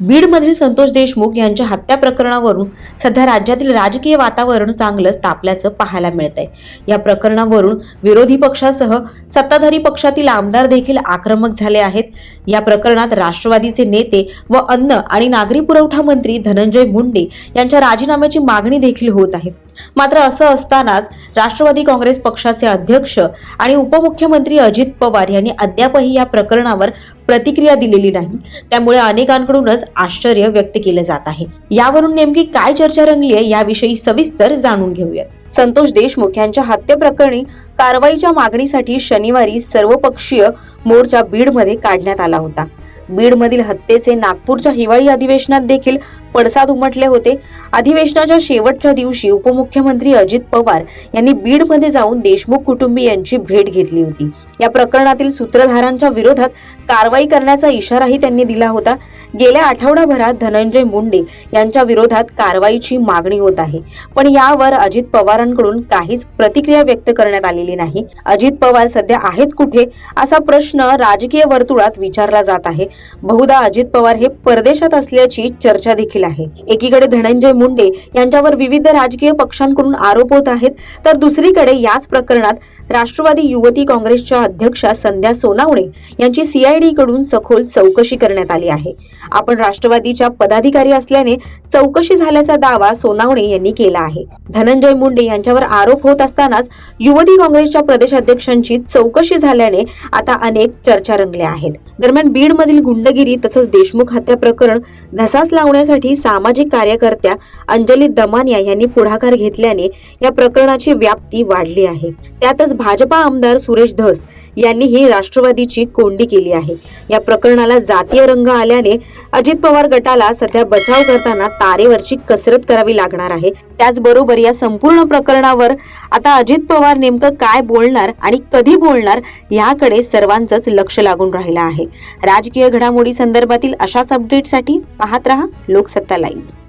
बीडमधील संतोष देशमुख यांच्या हत्या प्रकरणावरून सध्या राज्यातील राजकीय वातावरण चांगलंच तापल्याचं पाहायला मिळतंय. या प्रकरणावरून विरोधी पक्षासह सत्ताधारी पक्षातील आमदार देखील आक्रमक झाले आहेत. या प्रकरणात राष्ट्रवादीचे नेते व अन्न आणि नागरी पुरवठा मंत्री धनंजय मुंडे यांच्या राजीनाम्याची मागणी देखील होत आहे. मात्र असं असतानाच राष्ट्रवादी काँग्रेस पक्षाचे अध्यक्ष आणि उपमुख्यमंत्री अजित पवार यांनी अद्यापही या प्रकरणावर प्रतिक्रिया दिलेली नाही. त्यामुळे अनेकांकडूनच आश्चर्य व्यक्त केलं जात आहे. यावरून नेमकी काय चर्चा रंगली आहे याविषयी सविस्तर जाणून घेऊयात. संतोष देशमुख यांच्या हत्येप्रकरणी कारवाईच्या मागणीसाठी शनिवारी सर्वपक्षीय मोर्चा बीडमध्ये काढण्यात आला होता. बीडमधील हत्येचे नागपूरच्या हिवाळी अधिवेशनात देखील पडसाद उमटले होते. अधिवेशनाच्या शेवटच्या दिवशी उपमुख्यमंत्री अजित पवार यांनी बीडमध्ये जाऊन देशमुख कुटुंबियांची भेट घेतली होती. या प्रकरणातील सूत्रधारांच्या विरोधात कारवाई करण्याचा इशाराही त्यांनी दिला होता. गेल्या आठवडाभरात धनंजय मुंडे यांच्या विरोधात कारवाईची मागणी होत आहे. पण यावर अजित पवारांकडून काहीच प्रतिक्रिया व्यक्त करण्यात आलेली नाही. अजित पवार सध्या आहेत कुठे? असा प्रश्न राजकीय वर्तुळात विचारला जात आहे. बहुधा अजित पवार हे परदेशात असल्याची चर्चा देखील आहे. एकीकडे धनंजय मुंडे यांच्यावर विविध राजकीय पक्षांकडून आरोप होत आहेत तर दुसरीकडे याच प्रकरणात राष्ट्रवादी युवती काँग्रेसच्या अध्यक्षा संध्या सोनावणे यांची सीआयडीकडून सखोल चौकशी करण्यात आली आहे. आपण राष्ट्रवादीच्या पदाधिकारी असल्याने चौकशी झाल्याचा दावा सोनावणे यांनी केला आहे. धनंजय मुंडे यांच्यावर आरोप होत असतानाच युवती काँग्रेसच्या प्रदेशाध्यक्षांची चौकशी झाल्याने आता अनेक चर्चा रंगल्या आहेत. दरम्यान बीडमधील गुंडगिरी तसंच देशमुख हत्या प्रकरण धसास लावण्यासाठी सामाजिक कार्यकर्त्या अंजली दमानिया यांनी पुढाकार घेतल्याने या प्रकरणाची व्याप्ती वाढली आहे. त्यातच भाजपा आमदार सुरेश धस यांनीही राष्ट्रवादीची कोंडी केली आहे. या प्रकरणाला जातीय रंग आल्याने अजित पवार गटाला सध्या बचाव करताना तारेवरची कसरत करावी लागणार आहे. त्याचबरोबर या संपूर्ण प्रकरणावर आता अजित पवार नेमकं काय बोलणार आणि कधी बोलणार याकडे सर्वांचंच लक्ष लागून राहिलं आहे. राजकीय घडामोडी संदर्भातील अशाच अपडेटसाठी पाहत रहा लोकसत्ता लाईव्ह.